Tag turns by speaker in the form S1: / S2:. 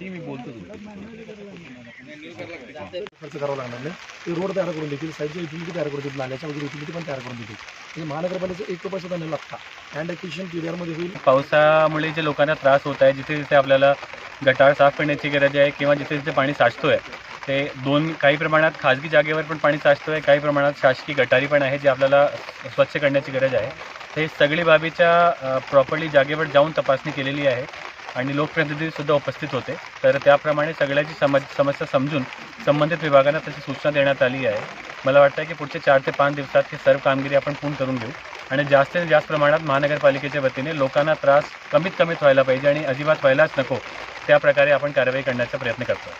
S1: ती मी बोलतो
S2: खर्च करावा लागणार नाही. ते रोड तयार करून देतील साईडच्या युटिलिटी तयार करून देतील नाल्याच्या वगैरे युटिलिटी पण तयार करून देतील. म्हणजे महानगरपालिकेचा एक पैसा त्यांना लागता अँड एक्विशन क्लिअरमध्ये होईल.
S3: पावसामुळे जे लोकांना त्रास होत आहे जिथे जिथे आपल्याला गटार साफ करण्याची गरज आहे किंवा जिथे जिथे पाणी साचतोय ते दोन काही प्रमाणात खाजगी जागेवर पण पाणी साचतोय काही प्रमाणात शासकीय गटारी पण आहे जे आपल्याला स्वच्छ करण्याची गरज आहे. हे सगळी बाबीच्या प्रॉपरली जागेवर जाऊन तपासणी केलेली आहे. आणि लोकप्रतिनिधीसुद्धा उपस्थित होते. तर त्याप्रमाणे सगळ्याची समज समस्या समजून संबंधित विभागांना तशी सूचना देण्यात आली आहे. मला वाटतं की पुढचे चार ते पाच दिवसात ही सर्व कामगिरी आपण पूर्ण करून घेऊ. आणि जास्तीत जास्त प्रमाणात महानगरपालिकेच्या वतीने लोकांना त्रास कमीत कमीत व्हायला पाहिजे आणि अजिबात व्हायलाच नको. त्या प्रकारे आपण कारवाई करण्याचा प्रयत्न करतो